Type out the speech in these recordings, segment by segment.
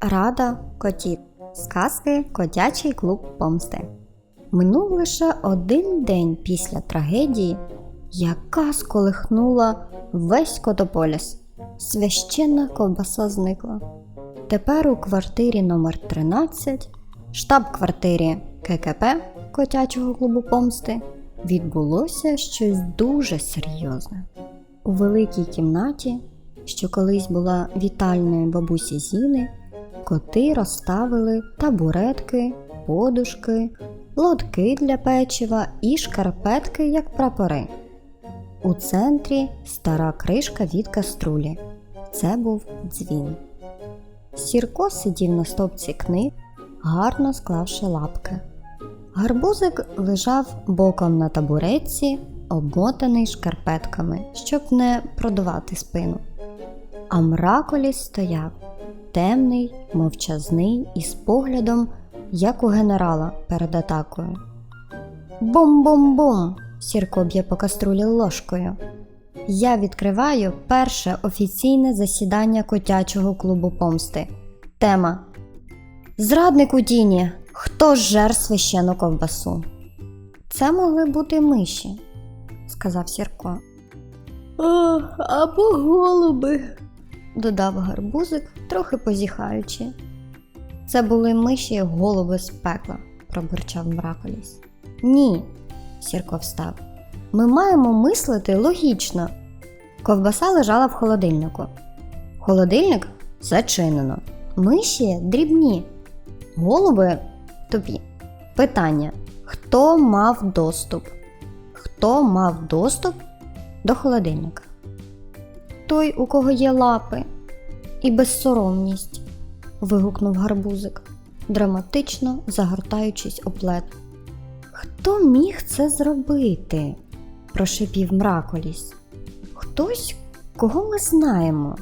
Рада котів. Сказки Котячий клуб помсти. Минув лише один день після трагедії, яка сколихнула весь Котополіс. Священна ковбаса зникла. Тепер у квартирі номер 13 штаб-квартирі ККП Котячого клубу помсти відбулося щось дуже серйозне. У великій кімнаті, що колись була вітальною бабусі Зіни, коти розставили табуретки, подушки, лотки для печива і шкарпетки як прапори. У центрі стара кришка від каструлі. Це був дзвін. Сірко сидів на стопці книг, гарно склавши лапки. Гарбузик лежав боком на табуретці, обмотаний шкарпетками, щоб не продувати спину. А мраколіс стояв, темний, мовчазний і з поглядом, як у генерала перед атакою. Бум-бум-бум! Сірко б'є по каструлі ложкою. Я відкриваю перше офіційне засідання котячого клубу помсти. Тема Зрадник у тіні. Хто ж жер священу ковбасу? Це могли бути миші, сказав Сірко. О, або голуби, додав гарбузик, трохи позіхаючи. Це були миші голуби з пекла, пробурчав мраколіс. Ні, Сірко встав. Ми маємо мислити логічно. Ковбаса лежала в холодильнику. Холодильник зачинено. Миші дрібні. Голуби тобі. Питання: хто мав доступ? Хто мав доступ до холодильника? Той, у кого є лапи і безсоромність, вигукнув гарбузик, драматично загортаючись у плед. Хто міг це зробити? прошипів мраколіс. Хтось, кого ми знаємо.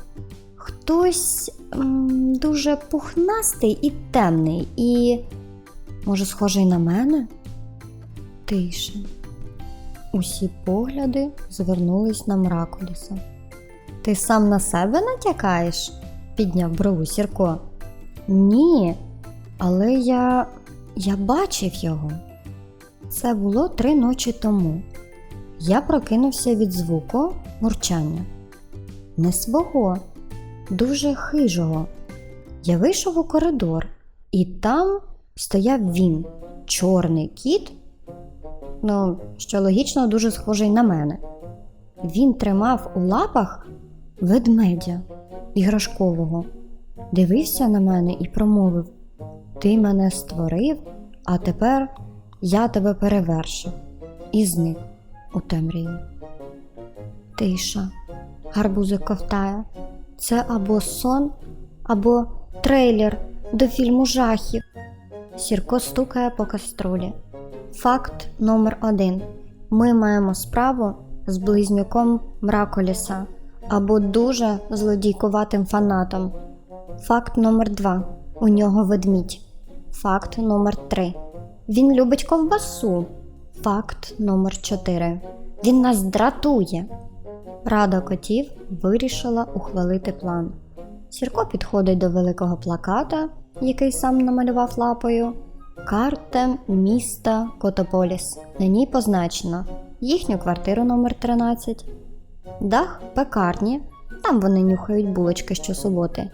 Хтось м, дуже пухнастий і темний, і, може, схожий на мене? Тише. Усі погляди звернулись на мраколіса. Ти сам на себе натякаєш? підняв брову Сірко. Ні, але я. я бачив його. Це було три ночі тому. Я прокинувся від звуку мурчання. Не свого, дуже хижого. Я вийшов у коридор, і там стояв він, чорний кіт, ну, що логічно дуже схожий на мене. Він тримав у лапах ведмедя іграшкового, дивився на мене і промовив: Ти мене створив, а тепер я тебе перевершу. І зник у темряві. Тиша. Гарбузик ковтає. Це або сон, або трейлер до фільму жахів. Сірко стукає по каструлі. Факт номер один. Ми маємо справу з близнюком Мраколіса або дуже злодійкуватим фанатом. Факт номер два. У нього ведмідь. Факт номер три. Він любить ковбасу. Факт номер 4. Він нас дратує. Рада котів вирішила ухвалити план. Сірко підходить до великого плаката, який сам намалював лапою. Карта міста Котополіс. На ній позначено їхню квартиру номер 13 дах пекарні, там вони нюхають булочки щосуботи.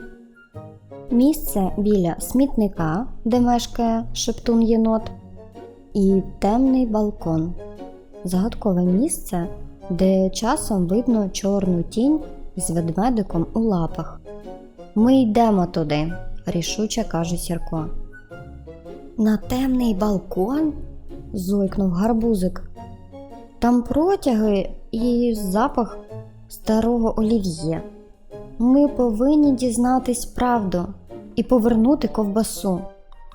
Місце біля смітника, де мешкає шептун єнот, і темний балкон. Загадкове місце, де часом видно чорну тінь з ведмедиком у лапах. Ми йдемо туди, рішуче каже Сірко. На темний балкон? зойкнув гарбузик. Там протяги і запах старого олів'є. Ми повинні дізнатись правду і повернути ковбасу,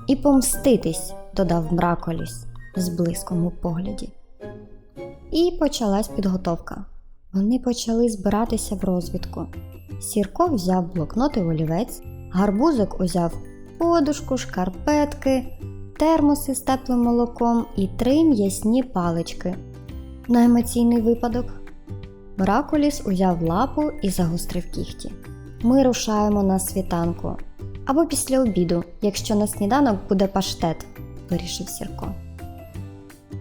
і помститись, додав Мраколіс з блиском у погляді. І почалась підготовка. Вони почали збиратися в розвідку. Сірко взяв блокнот і олівець, гарбузик узяв подушку, шкарпетки, термоси з теплим молоком і три м'ясні палички. На емоційний випадок. Мракуліс узяв лапу і загострив кіхті. Ми рушаємо на світанку. Або після обіду, якщо на сніданок буде паштет, вирішив Сірко.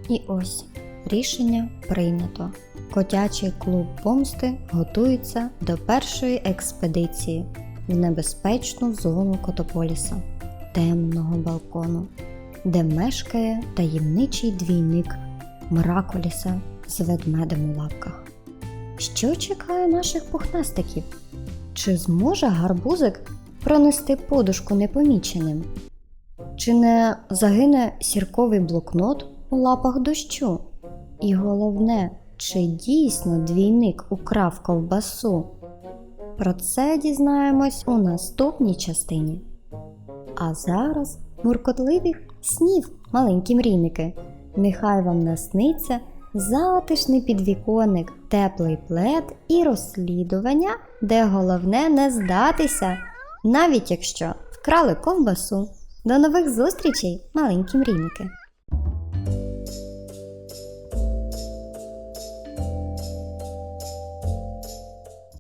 І ось рішення прийнято. Котячий клуб помсти готується до першої експедиції в небезпечну зону Котополіса, темного балкону, де мешкає таємничий двійник Мраколіса з ведмедем у лапках. Що чекає наших пухнастиків? Чи зможе гарбузик пронести подушку непоміченим? Чи не загине сірковий блокнот у лапах дощу? І головне, чи дійсно двійник украв ковбасу? Про це дізнаємось у наступній частині. А зараз муркотливих снів, маленькі мрійники. Нехай вам насниться затишний підвіконник, теплий плед і розслідування, де головне не здатися, навіть якщо вкрали ковбасу. До нових зустрічей, маленькі мрійники!